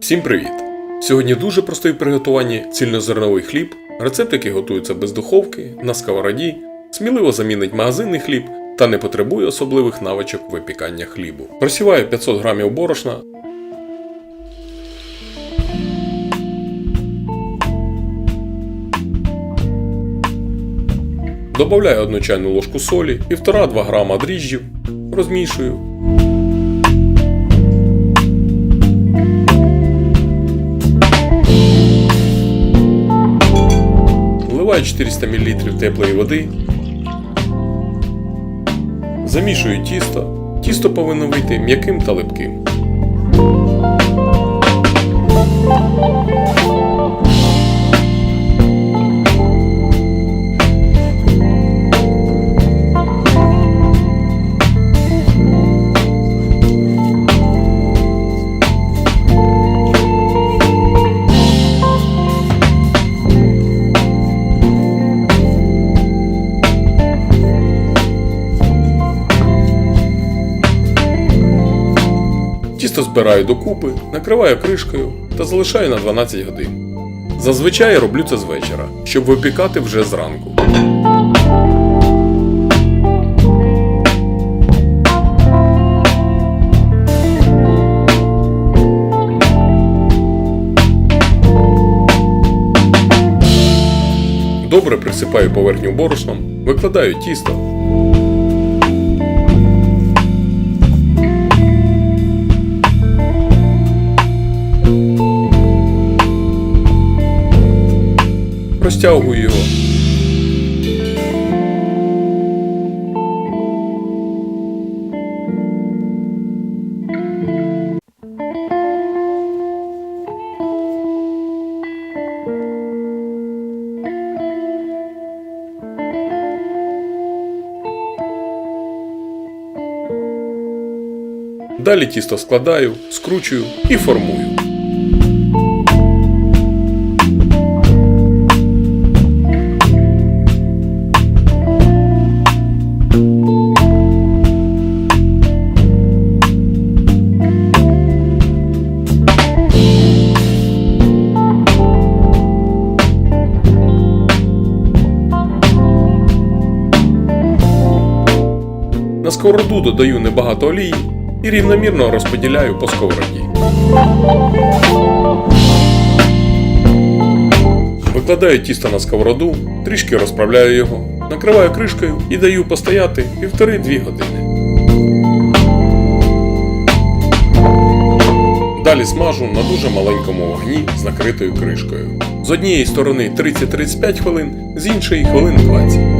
Всім привіт! Сьогодні дуже простий в приготуванні цільнозерновий хліб, рецепт, який готується без духовки, на сковороді, сміливо замінить магазинний хліб та не потребує особливих навичок випікання хлібу. Просіваю 500 грамів борошна. Добавляю 1 чайну ложку солі, 1,5-2 грама дріжджів, розмішую. Вливаю 400 мл теплої води. Замішую тісто. Тісто повинно вийти м'яким та липким. Тісто збираю докупи, накриваю кришкою та залишаю на 12 годин. Зазвичай роблю це з вечора, щоб випікати вже зранку. Добре присипаю поверхню борошном, викладаю тісто, розтягую його. Далі тісто складаю, скручую і формую. На сковороду додаю небагато олії і рівномірно розподіляю по сковороді. Викладаю тісто на сковороду, трішки розправляю його, накриваю кришкою і даю постояти 1,5-2 години. Далі смажу на дуже маленькому вогні з накритою кришкою. З однієї сторони 30-35 хвилин, з іншої хвилин 20.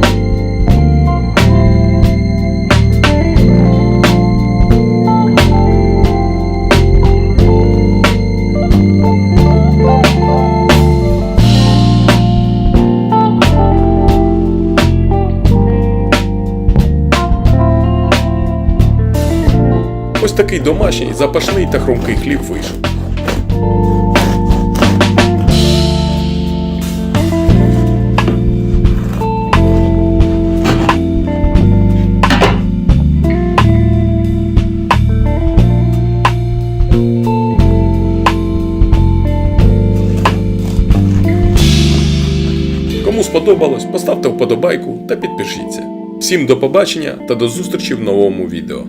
Ось такий домашній, запашний та хрумкий хліб вийшов. Кому сподобалось, поставте вподобайку та підпишіться. Всім до побачення та до зустрічі в новому відео.